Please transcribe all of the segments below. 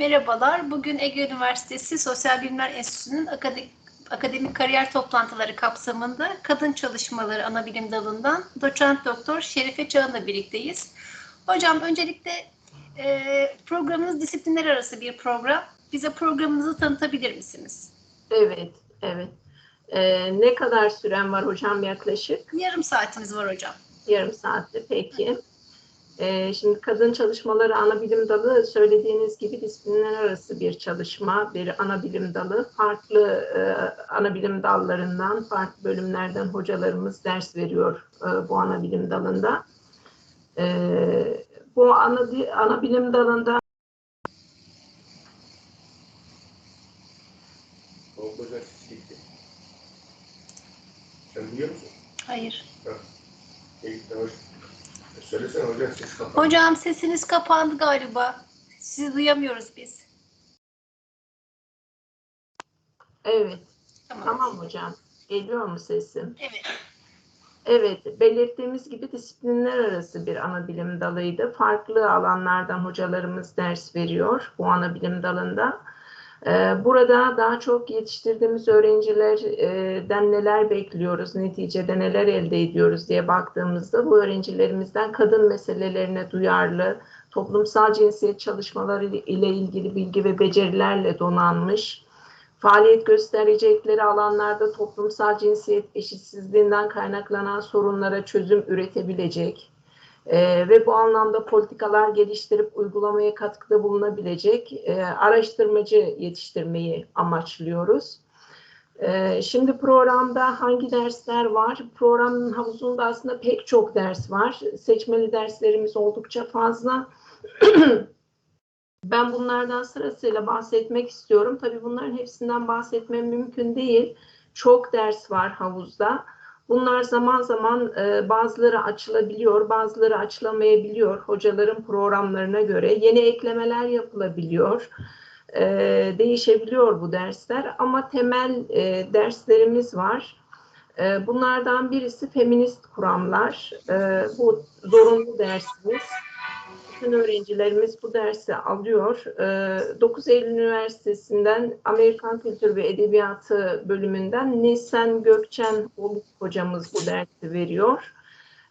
Merhabalar. Bugün Ege Üniversitesi Sosyal Bilimler Enstitüsü'nün akademik, akademik kariyer toplantıları kapsamında kadın çalışmaları ana bilim dalından doçent doktor Şerife Çağın'la birlikteyiz. Hocam öncelikle e, programınız disiplinler arası bir program. Bize programınızı tanıtabilir misiniz? Evet, evet. Ee, ne kadar süren var hocam yaklaşık? Yarım saatimiz var hocam. Yarım saatte peki. Ee, şimdi kadın çalışmaları ana bilim dalı söylediğiniz gibi disiplinler arası bir çalışma, bir ana bilim dalı. Farklı e, ana bilim dallarından, farklı bölümlerden hocalarımız ders veriyor e, bu ana bilim dalında. E, bu ana, ana bilim dalında hocam ses. Hocam sesiniz kapandı galiba. Sizi duyamıyoruz biz. evet, Tamam. tamam hocam. Geliyor mu sesim? Evet. Evet, belirttiğimiz gibi disiplinler arası bir ana bilim dalıydı. Farklı alanlardan hocalarımız ders veriyor bu ana bilim dalında. Ee, Burada daha çok yetiştirdiğimiz öğrencilerden neler bekliyoruz, neticede neler elde ediyoruz diye baktığımızda bu öğrencilerimizden kadın meselelerine duyarlı, toplumsal cinsiyet çalışmaları ile ilgili bilgi ve becerilerle donanmış, faaliyet gösterecekleri alanlarda toplumsal cinsiyet eşitsizliğinden kaynaklanan sorunlara çözüm üretebilecek e, ve bu anlamda politikalar geliştirip uygulamaya katkıda bulunabilecek e, araştırmacı yetiştirmeyi amaçlıyoruz. E, şimdi programda hangi dersler var? Programın havuzunda aslında pek çok ders var. Seçmeli derslerimiz oldukça fazla. Ben bunlardan sırasıyla bahsetmek istiyorum. Tabii bunların hepsinden bahsetmem mümkün değil. Çok ders var havuzda. Bunlar zaman zaman e, bazıları açılabiliyor, bazıları açılamayabiliyor hocaların programlarına göre. Yeni eklemeler yapılabiliyor. E, değişebiliyor bu dersler ama temel e, derslerimiz var. E, bunlardan birisi feminist kuramlar. E, bu zorunlu dersimiz bütün öğrencilerimiz bu dersi alıyor. Ee, 9 Eylül Üniversitesi'nden Amerikan Kültür ve Edebiyatı bölümünden Nisan Gökçen Oluk hocamız bu dersi veriyor.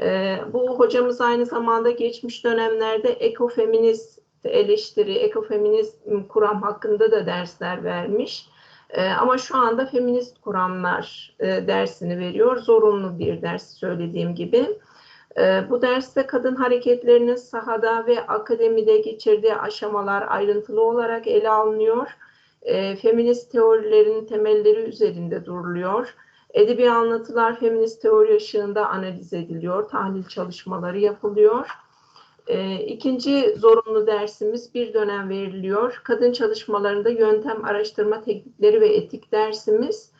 Ee, bu hocamız aynı zamanda geçmiş dönemlerde ekofeminist eleştiri, ekofeminizm kuram hakkında da dersler vermiş. Ee, ama şu anda feminist kuramlar e, dersini veriyor. Zorunlu bir ders söylediğim gibi. Ee, Bu derste kadın hareketlerinin sahada ve akademide geçirdiği aşamalar ayrıntılı olarak ele alınıyor. Ee, Feminist teorilerin temelleri üzerinde duruluyor. Edebi anlatılar feminist teori ışığında analiz ediliyor, tahlil çalışmaları yapılıyor. Ee, İkinci zorunlu dersimiz bir dönem veriliyor. Kadın çalışmalarında yöntem araştırma teknikleri ve etik dersimiz.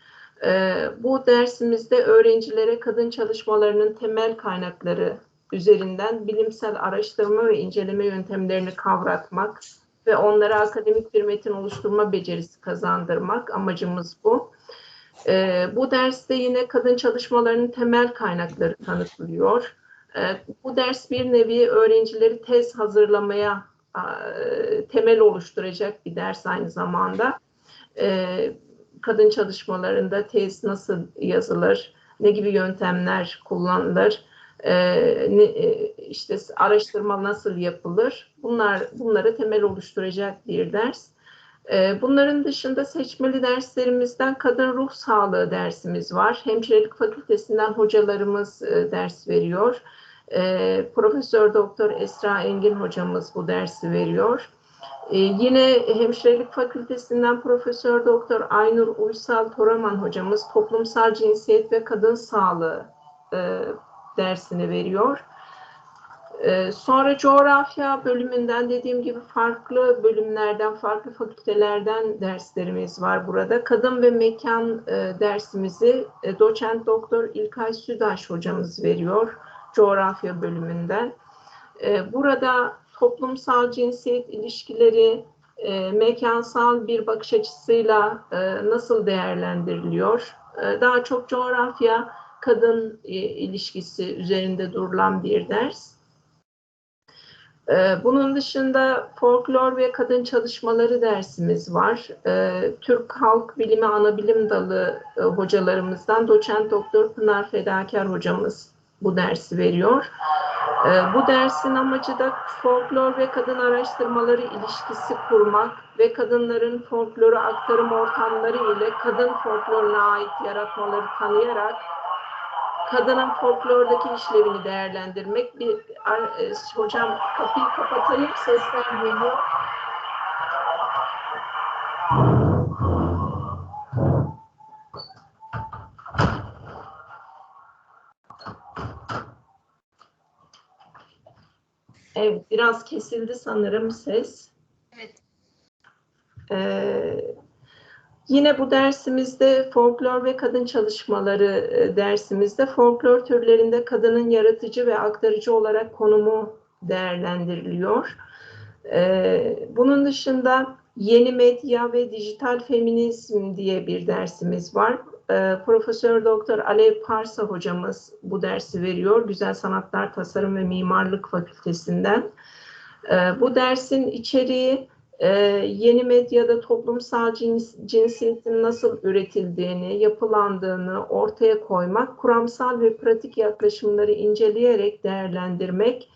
Ee, bu dersimizde öğrencilere kadın çalışmalarının temel kaynakları üzerinden bilimsel araştırma ve inceleme yöntemlerini kavratmak ve onlara akademik bir metin oluşturma becerisi kazandırmak amacımız bu. Ee, bu derste yine kadın çalışmalarının temel kaynakları tanıtılıyor. Ee, bu ders bir nevi öğrencileri tez hazırlamaya e, temel oluşturacak bir ders aynı zamanda. Ee, kadın çalışmalarında tez nasıl yazılır, ne gibi yöntemler kullanılır, e, ne, e, işte araştırma nasıl yapılır, bunlar bunları temel oluşturacak bir ders. E, bunların dışında seçmeli derslerimizden kadın ruh sağlığı dersimiz var. Hemşirelik fakültesinden hocalarımız e, ders veriyor. E, Profesör Doktor Esra Engin hocamız bu dersi veriyor. Ee, yine Hemşirelik Fakültesinden Profesör Doktor Aynur Uysal Toraman hocamız toplumsal cinsiyet ve kadın sağlığı e, dersini veriyor. E, sonra coğrafya bölümünden dediğim gibi farklı bölümlerden, farklı fakültelerden derslerimiz var burada. Kadın ve mekan e, dersimizi e, doçent doktor İlkay Südaş hocamız veriyor coğrafya bölümünden. E, burada toplumsal cinsiyet ilişkileri e, mekansal bir bakış açısıyla e, nasıl değerlendiriliyor? E, daha çok coğrafya kadın e, ilişkisi üzerinde durulan bir ders. Ee, Bunun dışında folklor ve kadın çalışmaları dersimiz var. Ee, Türk Halk Bilimi Anabilim Dalı e, hocalarımızdan doçent doktor Pınar Fedakar hocamız bu dersi veriyor. Ee, Bu dersin amacı da folklor ve kadın araştırmaları ilişkisi kurmak ve kadınların folkloru aktarım ortamları ile kadın folkloruna ait yaratmaları tanıyarak kadının folklordaki işlevini değerlendirmek. Bir e, hocam kapıyı kapatayım sesler geliyor. Evet, biraz kesildi sanırım ses. Evet. Ee, yine bu dersimizde folklor ve kadın çalışmaları e, dersimizde folklor türlerinde kadının yaratıcı ve aktarıcı olarak konumu değerlendiriliyor. Ee, bunun dışında yeni medya ve dijital feminizm diye bir dersimiz var. Ee, Profesör Doktor Alev Parsa hocamız bu dersi veriyor. Güzel Sanatlar Tasarım ve Mimarlık Fakültesinden. Ee, bu dersin içeriği e, yeni medyada toplumsal cins, cinsiyetin nasıl üretildiğini, yapılandığını ortaya koymak, kuramsal ve pratik yaklaşımları inceleyerek değerlendirmek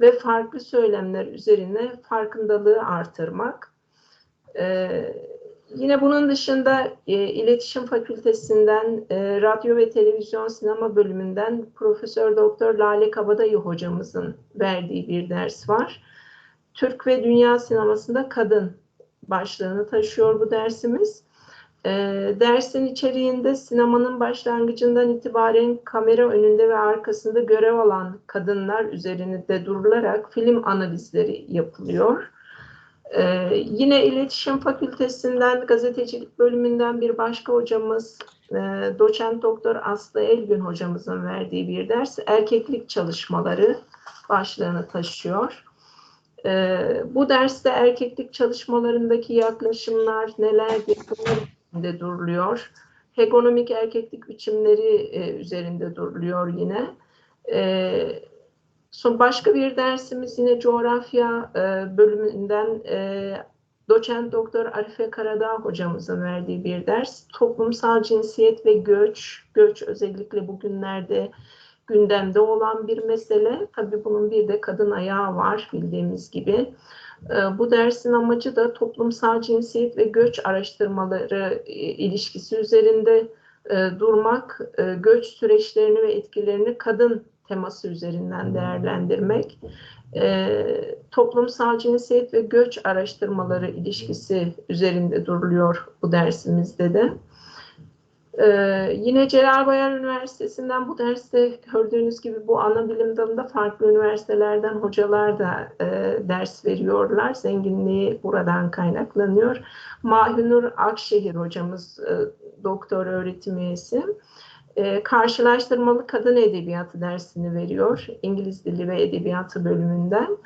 ve farklı söylemler üzerine farkındalığı artırmak. Ee, yine bunun dışında e, İletişim Fakültesinden e, Radyo ve Televizyon Sinema bölümünden Profesör Doktor Lale Kabadayı hocamızın verdiği bir ders var. Türk ve Dünya Sinemasında Kadın başlığını taşıyor bu dersimiz. Ee, dersin içeriğinde sinemanın başlangıcından itibaren kamera önünde ve arkasında görev alan kadınlar üzerinde durularak film analizleri yapılıyor. Ee, yine İletişim Fakültesinden Gazetecilik bölümünden bir başka hocamız e, Doçent Doktor Aslı Elgün hocamızın verdiği bir ders erkeklik çalışmaları başlığını taşıyor. Ee, bu derste erkeklik çalışmalarındaki yaklaşımlar bunlar üzerinde duruluyor. Hegemonik erkeklik biçimleri e, üzerinde duruluyor yine. Ee, son başka bir dersimiz yine coğrafya e, bölümünden e, doçent doktor Arife Karadağ hocamızın verdiği bir ders. Toplumsal cinsiyet ve göç, göç özellikle bugünlerde gündemde olan bir mesele. Tabii bunun bir de kadın ayağı var bildiğimiz gibi. Ee, Bu dersin amacı da toplumsal cinsiyet ve göç araştırmaları e, ilişkisi üzerinde e, durmak, e, göç süreçlerini ve etkilerini kadın teması üzerinden değerlendirmek, e, toplumsal cinsiyet ve göç araştırmaları ilişkisi üzerinde duruluyor bu dersimizde de. Ee, yine Celal Bayar Üniversitesi'nden bu derste gördüğünüz gibi bu ana bilim dalında farklı üniversitelerden hocalar da e, ders veriyorlar. Zenginliği buradan kaynaklanıyor. Mahünur Akşehir hocamız e, doktor öğretim üyesi. E, karşılaştırmalı kadın edebiyatı dersini veriyor. İngiliz dili ve edebiyatı bölümünden.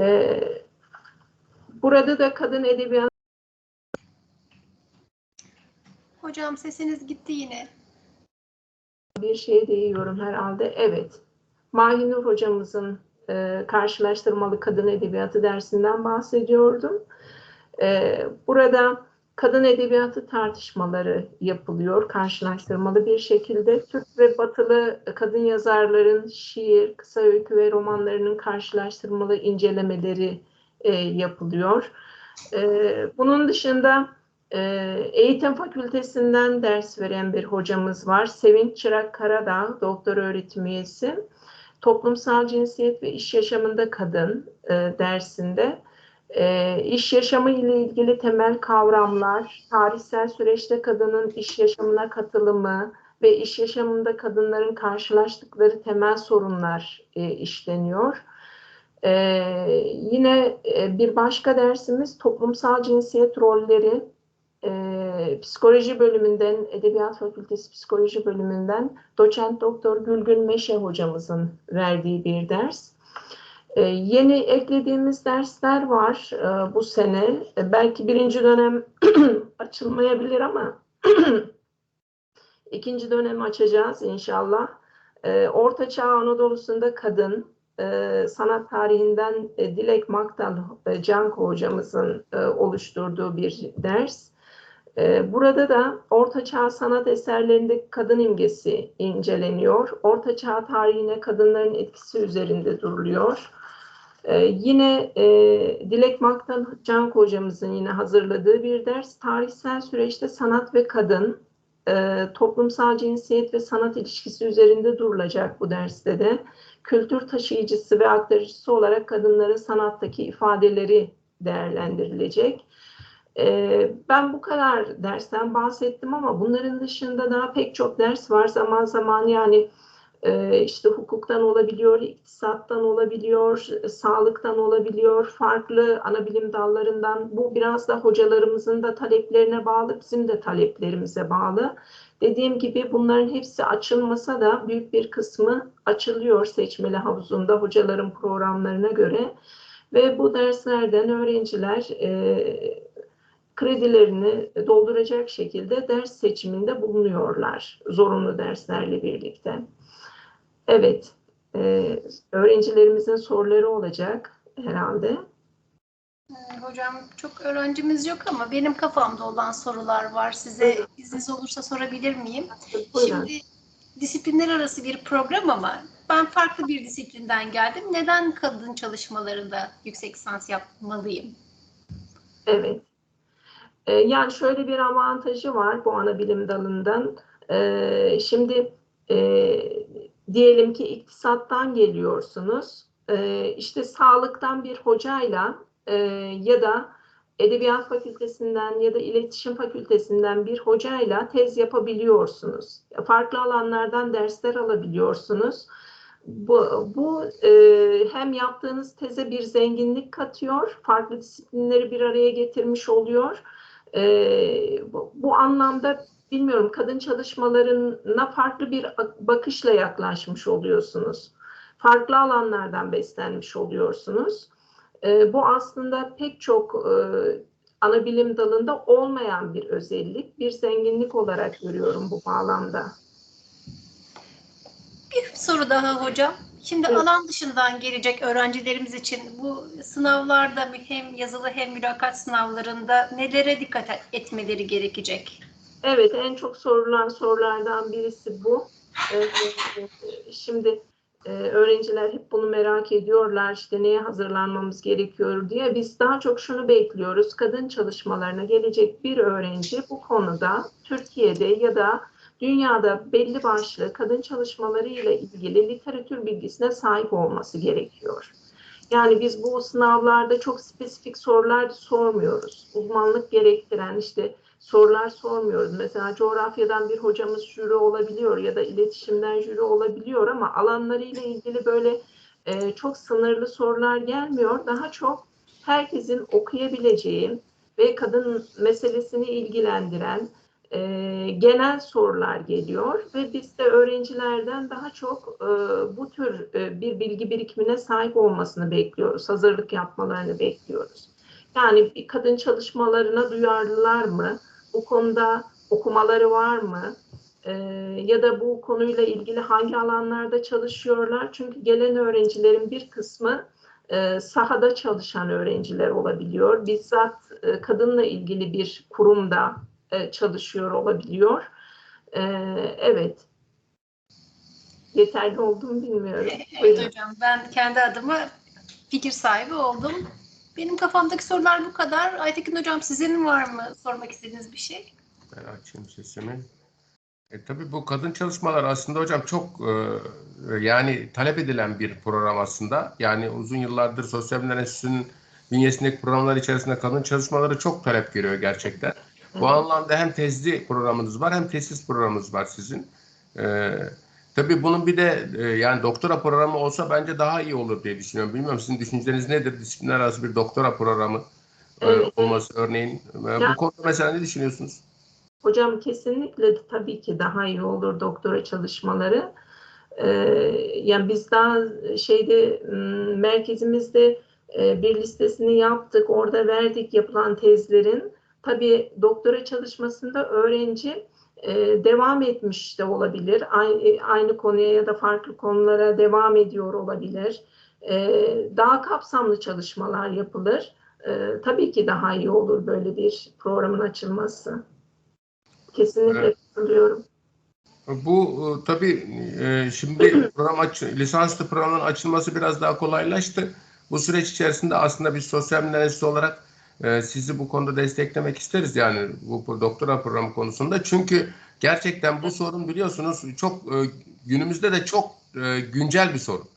E, burada da kadın edebiyatı Hocam sesiniz gitti yine. bir şey değiyorum herhalde. Evet. Mahinur hocamızın e, karşılaştırmalı kadın edebiyatı dersinden bahsediyordum. E, burada kadın edebiyatı tartışmaları yapılıyor karşılaştırmalı bir şekilde. Türk ve batılı kadın yazarların şiir, kısa öykü ve romanlarının karşılaştırmalı incelemeleri e, yapılıyor. E, bunun dışında Eğitim Fakültesinden ders veren bir hocamız var. Sevinç Çırak Karadağ, doktor öğretim üyesi. Toplumsal cinsiyet ve iş yaşamında kadın e, dersinde e, iş yaşamı ile ilgili temel kavramlar, tarihsel süreçte kadının iş yaşamına katılımı ve iş yaşamında kadınların karşılaştıkları temel sorunlar e, işleniyor. Ee, yine e, bir başka dersimiz toplumsal cinsiyet rolleri e, psikoloji bölümünden, Edebiyat Fakültesi Psikoloji bölümünden doçent doktor Gülgün Meşe hocamızın verdiği bir ders. E, yeni eklediğimiz dersler var e, bu sene. E, belki birinci dönem açılmayabilir ama ikinci dönem açacağız inşallah. E, Orta Çağ Anadolu'sunda kadın, e, sanat tarihinden e, Dilek Maktal e, Canko hocamızın e, oluşturduğu bir ders. E, burada da Ortaçağ sanat eserlerinde kadın imgesi inceleniyor. Ortaçağ tarihine kadınların etkisi üzerinde duruluyor. E, yine e, Dilek Maktal Canko hocamızın yine hazırladığı bir ders. Tarihsel süreçte sanat ve kadın, e, toplumsal cinsiyet ve sanat ilişkisi üzerinde durulacak bu derste de kültür taşıyıcısı ve aktarıcısı olarak kadınların sanattaki ifadeleri değerlendirilecek. Ben bu kadar dersten bahsettim ama bunların dışında daha pek çok ders var. Zaman zaman yani işte hukuktan olabiliyor, iktisattan olabiliyor, sağlıktan olabiliyor, farklı ana bilim dallarından. Bu biraz da hocalarımızın da taleplerine bağlı, bizim de taleplerimize bağlı. Dediğim gibi bunların hepsi açılmasa da büyük bir kısmı açılıyor seçmeli havuzunda hocaların programlarına göre. Ve bu derslerden öğrenciler e, kredilerini dolduracak şekilde ders seçiminde bulunuyorlar zorunlu derslerle birlikte. Evet, e, öğrencilerimizin soruları olacak herhalde. Ee, Hocam çok öğrencimiz yok ama benim kafamda olan sorular var. Size izniniz olursa sorabilir miyim? Buyurun. Şimdi disiplinler arası bir program ama ben farklı bir disiplinden geldim. Neden kadın çalışmalarında yüksek lisans yapmalıyım? Evet. Ee, yani şöyle bir avantajı var bu ana bilim dalından. Ee, şimdi e, diyelim ki iktisattan geliyorsunuz. Ee, işte sağlıktan bir hocayla e, ya da edebiyat fakültesinden ya da iletişim fakültesinden bir hocayla tez yapabiliyorsunuz. Farklı alanlardan dersler alabiliyorsunuz. Bu, bu e, hem yaptığınız teze bir zenginlik katıyor, farklı disiplinleri bir araya getirmiş oluyor. E, bu, bu anlamda bilmiyorum kadın çalışmalarına farklı bir bakışla yaklaşmış oluyorsunuz. Farklı alanlardan beslenmiş oluyorsunuz. E, bu aslında pek çok e, ana bilim dalında olmayan bir özellik, bir zenginlik olarak görüyorum bu bağlamda. Bir soru daha hocam. Şimdi Evet. alan dışından gelecek öğrencilerimiz için bu sınavlarda hem yazılı hem mülakat sınavlarında nelere dikkat etmeleri gerekecek? Evet, en çok sorulan sorulardan birisi bu. Ee, şimdi e, öğrenciler hep bunu merak ediyorlar, işte neye hazırlanmamız gerekiyor diye. Biz daha çok şunu bekliyoruz, kadın çalışmalarına gelecek bir öğrenci bu konuda Türkiye'de ya da dünyada belli başlı kadın çalışmaları ile ilgili literatür bilgisine sahip olması gerekiyor. Yani biz bu sınavlarda çok spesifik sorular sormuyoruz. Uzmanlık gerektiren işte sorular sormuyoruz. Mesela coğrafyadan bir hocamız jüri olabiliyor ya da iletişimden jüri olabiliyor ama alanlarıyla ilgili böyle e, çok sınırlı sorular gelmiyor. Daha çok herkesin okuyabileceği ve kadın meselesini ilgilendiren e, genel sorular geliyor ve biz de öğrencilerden daha çok e, bu tür e, bir bilgi birikimine sahip olmasını bekliyoruz. Hazırlık yapmalarını bekliyoruz. Yani kadın çalışmalarına duyarlılar mı? Bu konuda okumaları var mı? Ee, ya da bu konuyla ilgili hangi alanlarda çalışıyorlar? Çünkü gelen öğrencilerin bir kısmı e, sahada çalışan öğrenciler olabiliyor. Bizzat e, kadınla ilgili bir kurumda e, çalışıyor olabiliyor. E, evet. Yeterli olduğumu bilmiyorum. Evet Buyurun. hocam ben kendi adıma fikir sahibi oldum. Benim kafamdaki sorular bu kadar. Aytekin hocam sizin var mı sormak istediğiniz bir şey? Ben açayım sesimi. E, tabii bu kadın çalışmalar aslında hocam çok e, yani talep edilen bir program aslında. Yani uzun yıllardır Sosyal Bilimler Enstitüsü'nün bünyesindeki programlar içerisinde kadın çalışmaları çok talep görüyor gerçekten. Bu anlamda hem tezli programınız var hem tesis programınız var sizin. E, tabii bunun bir de e, yani doktora programı olsa bence daha iyi olur diye düşünüyorum. Bilmiyorum sizin düşünceleriniz nedir? Disiplinler arası bir doktora programı e, olması örneğin. E, bu konuda mesela ne düşünüyorsunuz? Hocam kesinlikle tabii ki daha iyi olur doktora çalışmaları. Ee, yani biz daha şeyde m, merkezimizde e, bir listesini yaptık, orada verdik yapılan tezlerin. Tabii doktora çalışmasında öğrenci e, devam etmiş de olabilir. Aynı, aynı konuya ya da farklı konulara devam ediyor olabilir. e, daha kapsamlı çalışmalar yapılır. E, tabii ki daha iyi olur böyle bir programın açılması. Kesinlikle Evet. katılıyorum. Bu e, tabii e, şimdi program aç, lisanslı programın açılması biraz daha kolaylaştı. Bu süreç içerisinde aslında biz sosyal enstitüsü olarak e, sizi bu konuda desteklemek isteriz yani bu doktora programı konusunda. Çünkü gerçekten bu sorun biliyorsunuz çok e, günümüzde de çok e, güncel bir sorun.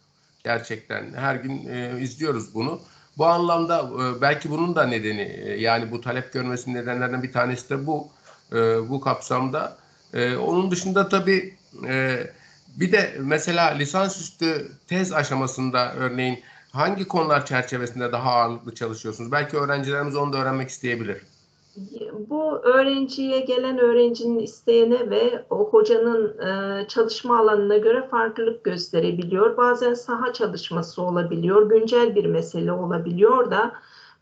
Gerçekten her gün e, izliyoruz bunu. Bu anlamda belki bunun da nedeni yani bu talep görmesinin nedenlerinden bir tanesi de bu bu kapsamda. Ee, onun dışında tabii bir de mesela lisansüstü tez aşamasında örneğin hangi konular çerçevesinde daha ağırlıklı çalışıyorsunuz? Belki öğrencilerimiz onu da öğrenmek isteyebilir. Bu öğrenciye gelen öğrencinin isteğine ve o hocanın e, çalışma alanına göre farklılık gösterebiliyor. Bazen saha çalışması olabiliyor, güncel bir mesele olabiliyor da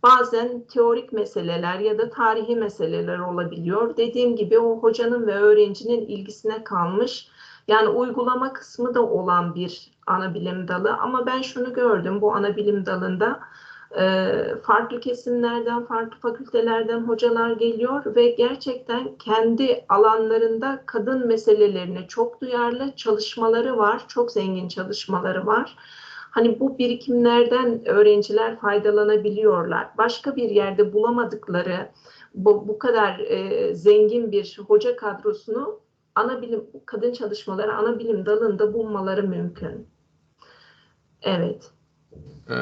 bazen teorik meseleler ya da tarihi meseleler olabiliyor. Dediğim gibi o hocanın ve öğrencinin ilgisine kalmış. Yani uygulama kısmı da olan bir ana bilim dalı ama ben şunu gördüm bu ana bilim dalında e, farklı kesimlerden, farklı fakültelerden hocalar geliyor ve gerçekten kendi alanlarında kadın meselelerine çok duyarlı çalışmaları var, çok zengin çalışmaları var. Hani bu birikimlerden öğrenciler faydalanabiliyorlar. Başka bir yerde bulamadıkları bu, bu kadar e, zengin bir hoca kadrosunu ana bilim kadın çalışmaları ana bilim dalında bulmaları mümkün. Evet. Ee,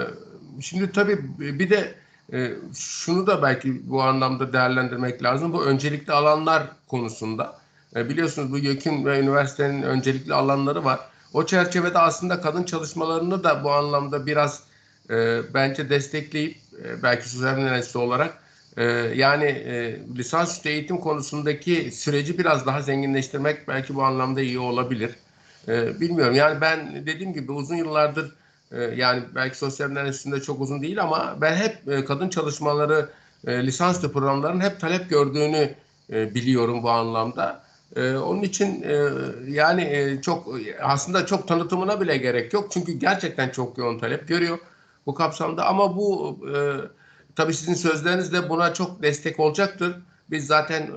Şimdi tabii bir de e, şunu da belki bu anlamda değerlendirmek lazım. Bu öncelikli alanlar konusunda. E, Biliyorsunuz bu YÖK'ün ve üniversitenin öncelikli alanları var. O çerçevede aslında kadın çalışmalarını da bu anlamda biraz e, bence destekleyip e, belki bilimler enstitüsü olarak e, yani e, lisansüstü eğitim konusundaki süreci biraz daha zenginleştirmek belki bu anlamda iyi olabilir. E, bilmiyorum yani ben dediğim gibi uzun yıllardır yani belki sosyal enstitüsünde çok uzun değil ama ben hep e, kadın çalışmaları e, lisansüstü programların hep talep gördüğünü e, biliyorum bu anlamda. Onun için yani çok aslında çok tanıtımına bile gerek yok. Çünkü gerçekten çok yoğun talep görüyor bu kapsamda ama bu tabii sizin sözleriniz de buna çok destek olacaktır. Biz zaten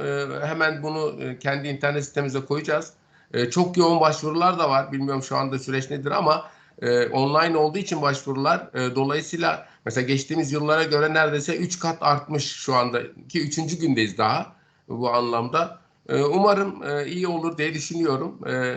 hemen bunu kendi internet sitemize koyacağız. Çok yoğun başvurular da var. Bilmiyorum şu anda süreç nedir ama e, online olduğu için başvurular e, dolayısıyla mesela geçtiğimiz yıllara göre neredeyse 3 kat artmış şu anda ki 3. gündeyiz daha bu anlamda. E, umarım e, iyi olur diye düşünüyorum. E,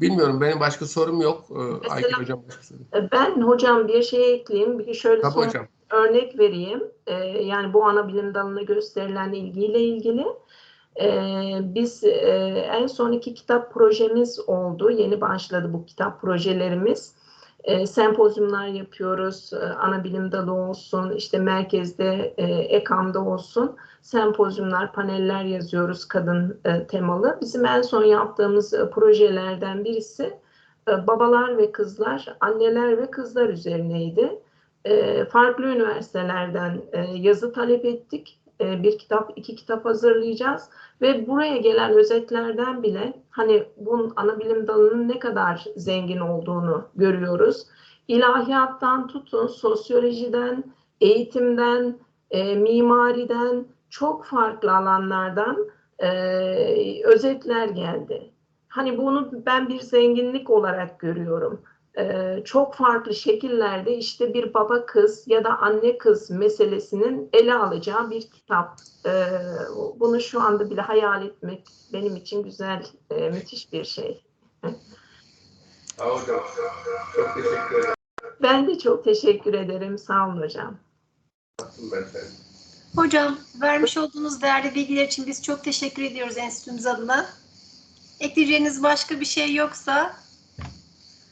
bilmiyorum benim başka sorum yok. E, Mesela- Aygül hocam başka sorum. Ben hocam bir şey ekleyeyim. Bir şöyle Tabii son hocam. örnek vereyim. Ee, yani bu ana bilim dalına gösterilen ilgiyle ilgili. Ee, biz e, en son iki kitap projemiz oldu. Yeni başladı bu kitap projelerimiz. E, sempozyumlar yapıyoruz. E, ana bilim dalı olsun, işte merkezde e, EKAM'da olsun. Sempozyumlar, paneller yazıyoruz kadın e, temalı. Bizim en son yaptığımız e, projelerden birisi e, babalar ve kızlar, anneler ve kızlar üzerineydi. E, farklı üniversitelerden e, yazı talep ettik. E, bir kitap, iki kitap hazırlayacağız ve buraya gelen özetlerden bile hani bunun ana bilim dalının ne kadar zengin olduğunu görüyoruz. İlahiyattan tutun, sosyolojiden, eğitimden, e, mimariden, çok farklı alanlardan e, özetler geldi. Hani bunu ben bir zenginlik olarak görüyorum. Çok farklı şekillerde işte bir baba kız ya da anne kız meselesinin ele alacağı bir kitap. Bunu şu anda bile hayal etmek benim için güzel, e, müthiş bir şey. hocam. Çok teşekkür ederim. Ben de çok teşekkür ederim. Sağ olun hocam. Hocam vermiş olduğunuz değerli bilgiler için biz çok teşekkür ediyoruz enstitümüz adına. Ekleyeceğiniz başka bir şey yoksa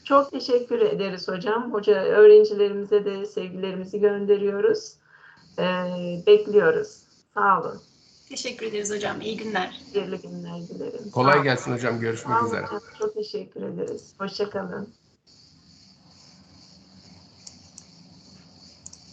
Çok teşekkür ederiz hocam. Hoca öğrencilerimize de sevgilerimizi gönderiyoruz. Ee, bekliyoruz. Sağ olun. teşekkür ederiz hocam. İyi günler. Hayırlı günler dilerim. Kolay gelsin hocam. Görüşmek üzere. hocam. Çok teşekkür ederiz. Hoşçakalın.